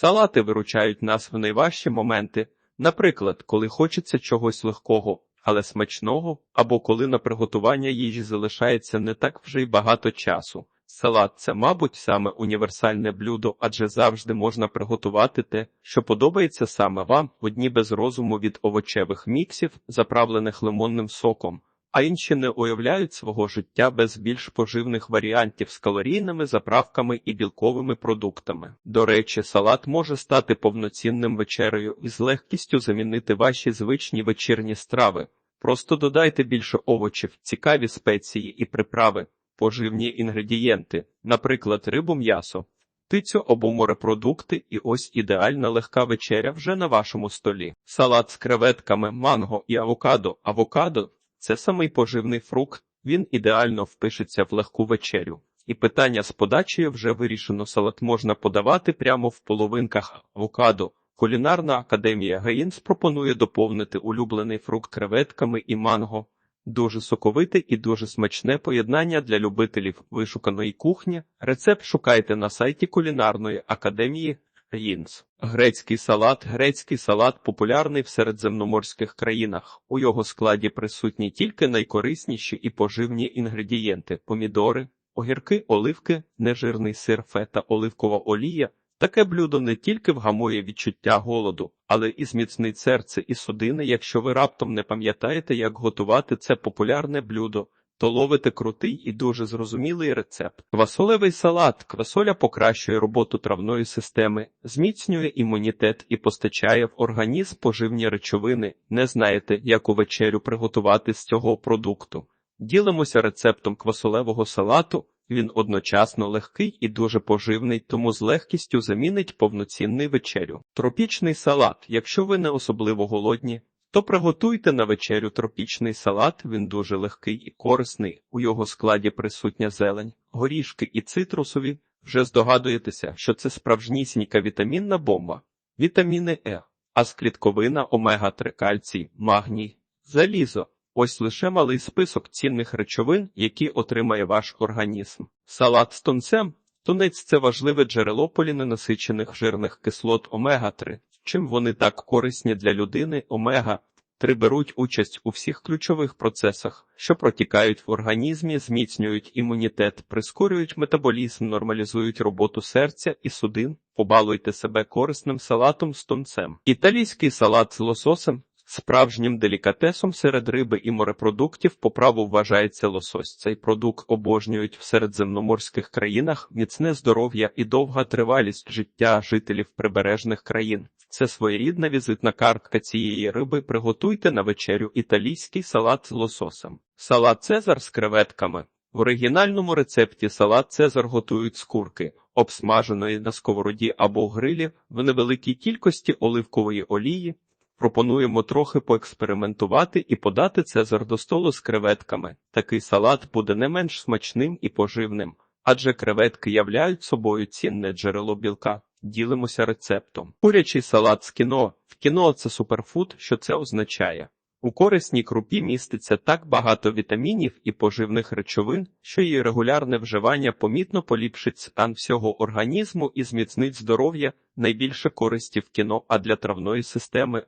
Салати виручають нас в найважчі моменти, наприклад, коли хочеться чогось легкого, але смачного, або коли на приготування їжі залишається не так вже й багато часу. Салат це, мабуть, саме універсальне блюдо, адже завжди можна приготувати те, що подобається саме вам, одні без розуму від овочевих міксів, заправлених лимонним соком, а інші не уявляють свого життя без більш поживних варіантів з калорійними заправками і білковими продуктами. До речі, салат може стати повноцінним вечерею і з легкістю замінити ваші звичні вечірні страви. Просто додайте більше овочів, цікаві спеції і приправи, поживні інгредієнти, наприклад, рибу м'ясо. Птицю або морепродукти, і ось ідеальна легка вечеря вже на вашому столі. Салат з креветками, манго і авокадо. Авокадо це самий поживний фрукт, він ідеально впишеться в легку вечерю. І питання з подачею вже вирішено. Салат можна подавати прямо в половинках авокадо. Кулінарна академія Гаїнс пропонує доповнити улюблений фрукт креветками і манго. Дуже соковите і дуже смачне поєднання для любителів вишуканої кухні. Рецепт шукайте на сайті кулінарної академії Гаїнс. Грецький салат. Грецький салат популярний в середземноморських країнах. У його складі присутні тільки найкорисніші і поживні інгредієнти: помідори, огірки, оливки, нежирний сир, фета, оливкова олія. Таке блюдо не тільки вгамує відчуття голоду, але і зміцнить серце і судини. Якщо ви раптом не пам'ятаєте, як готувати це популярне блюдо, то ловите крутий і дуже зрозумілий рецепт. Квасолевий салат. Квасоля покращує роботу травної системи, зміцнює імунітет і постачає в організм поживні речовини. Не знаєте, яку вечерю приготувати з цього продукту. Ділимося рецептом квасолевого салату. Він одночасно легкий і дуже поживний, тому з легкістю замінить повноцінний вечерю. Тропічний салат. Якщо ви не особливо голодні, то приготуйте на вечерю тропічний салат. Він дуже легкий і корисний. У його складі присутня зелень, горішки і цитрусові. Вже здогадуєтеся, що це справжнісінька вітамінна бомба. Вітаміни Е, асклітковина, омега-3 кальцій, магній, залізо. Ось лише малий список цінних речовин, які отримає ваш організм. Салат з тунцем. Тунець це важливе джерело поліненасичених жирних кислот омега-3. Чим вони так корисні для людини, омега-3 беруть участь у всіх ключових процесах, що протікають в організмі, зміцнюють імунітет, прискорюють метаболізм, нормалізують роботу серця і судин. Побалуйте себе корисним салатом з тунцем. Італійський салат з лососем. Справжнім делікатесом серед риби і морепродуктів по праву вважається лосось. Цей продукт обожнюють в середземноморських країнах міцне здоров'я і довга тривалість життя жителів прибережних країн. Це своєрідна візитна картка цієї риби. Приготуйте на вечерю італійський салат з лососем. Салат Цезар з креветками. В оригінальному рецепті салат Цезар готують з курки, обсмаженої на сковороді або грилі в невеликій кількості оливкової олії. Пропонуємо трохи поекспериментувати і подати цезар до столу з креветками. Такий салат буде не менш смачним і поживним, адже креветки являють собою цінне джерело білка. Ділимося рецептом. Курячий салат з кіно. В кіно це суперфуд, що це означає. У корисній крупі міститься так багато вітамінів і поживних речовин, що її регулярне вживання помітно поліпшить стан всього організму і зміцнить здоров'я найбільше користі в кіно, а для травної системи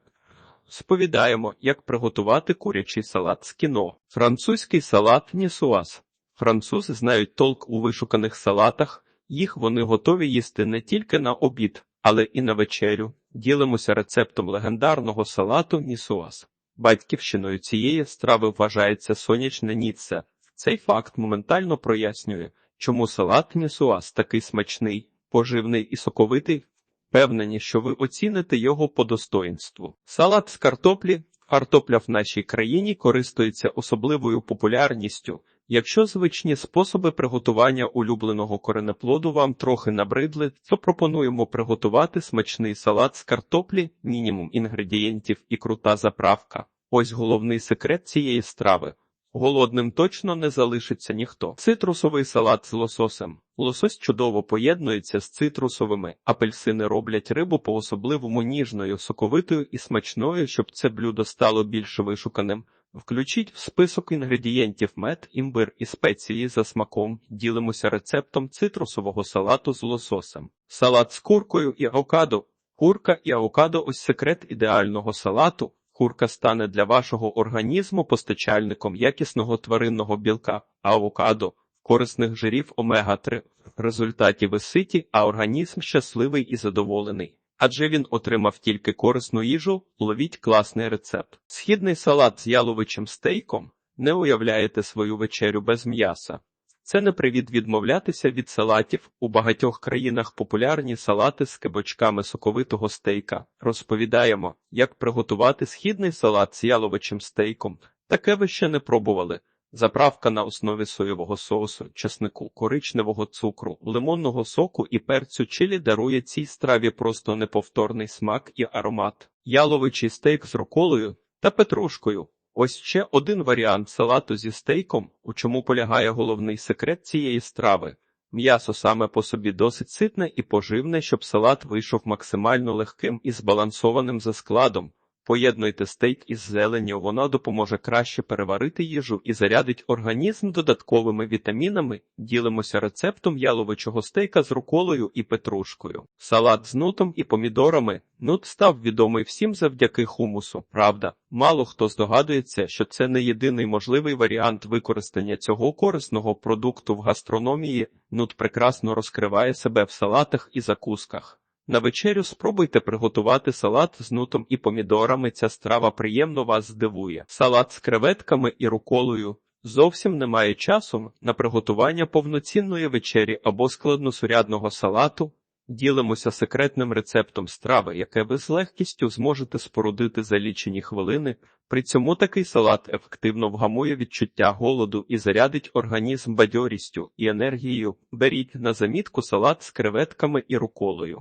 Сповідаємо, як приготувати курячий салат з кіно. Французький салат нісуаз. Французи знають толк у вишуканих салатах, їх вони готові їсти не тільки на обід, але і на вечерю. Ділимося рецептом легендарного салату нісуаз. Батьківщиною цієї страви вважається сонячне ніцце. Цей факт моментально прояснює, чому салат нісуаз такий смачний, поживний і соковитий. Впевнені, що ви оціните його по достоїнству. Салат з картоплі. Картопля в нашій країні користується особливою популярністю. Якщо звичні способи приготування улюбленого коренеплоду вам трохи набридли, то пропонуємо приготувати смачний салат з картоплі, мінімум інгредієнтів і крута заправка. Ось головний секрет цієї страви. Голодним точно не залишиться ніхто. Цитрусовий салат з лососем. Лосось чудово поєднується з цитрусовими, апельсини роблять рибу по особливому ніжною, соковитою і смачною, щоб це блюдо стало більш вишуканим. Включіть в список інгредієнтів мед, імбир і спеції за смаком. Ділимося рецептом цитрусового салату з лососем. Салат з куркою і авокадо. Курка і авокадо – ось секрет ідеального салату. Курка стане для вашого організму постачальником якісного тваринного білка, авокадо – корисних жирів омега-3. В результаті ви ситі, а організм щасливий і задоволений. Адже він отримав тільки корисну їжу, ловіть класний рецепт. Східний салат з яловичим стейком. Не уявляєте свою вечерю без м'яса. Це не привід відмовлятися від салатів. У багатьох країнах популярні салати з кибочками соковитого стейка. Розповідаємо, як приготувати східний салат з яловичим стейком. Таке ви ще не пробували. Заправка на основі соєвого соусу, чеснику, коричневого цукру, лимонного соку і перцю чилі дарує цій страві просто неповторний смак і аромат. Яловичий стейк з руколою та петрушкою. Ось ще один варіант салату зі стейком, у чому полягає головний секрет цієї страви. М'ясо саме по собі досить ситне і поживне, щоб салат вийшов максимально легким і збалансованим за складом. Поєднуйте стейк із зеленню, вона допоможе краще переварити їжу і зарядить організм додатковими вітамінами. Ділимося рецептом яловичого стейка з руколою і петрушкою. Салат з нутом і помідорами. Нут став відомий всім завдяки хумусу. Правда, мало хто здогадується, що це не єдиний можливий варіант використання цього корисного продукту в гастрономії. Нут прекрасно розкриває себе в салатах і закусках. На вечерю спробуйте приготувати салат з нутом і помідорами. Ця страва приємно вас здивує. Салат з креветками і руколою. Зовсім немає часу на приготування повноцінної вечері або складносурядного салату. Ділимося секретним рецептом страви, яке ви з легкістю зможете спорудити за лічені хвилини. При цьому такий салат ефективно вгамує відчуття голоду і зарядить організм бадьорістю і енергією. Беріть на замітку салат з креветками і руколою.